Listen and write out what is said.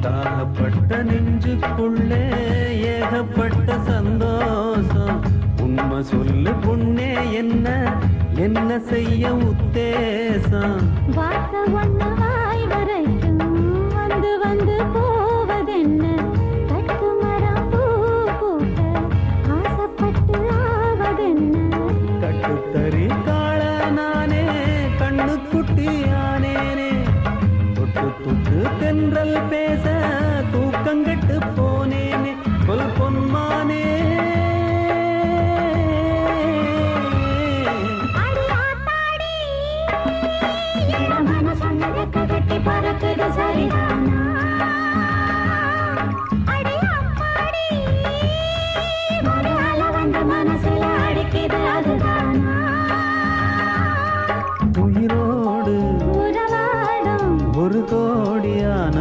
தாகப்பட்ட நெஞ்சுக்குள்ளே ஏகப்பட்ட சந்தோஷம். உண்மை சொல்லு பொண்ணே என்ன? என்ன செய்ய உத்தேசம்? காதல் பேச தூக்கங்கட்டு போனேனே. சொல் பொன்மானே. கட்டி பறக்குது சரிதானா? உயிரோடு ஒரு கோடியான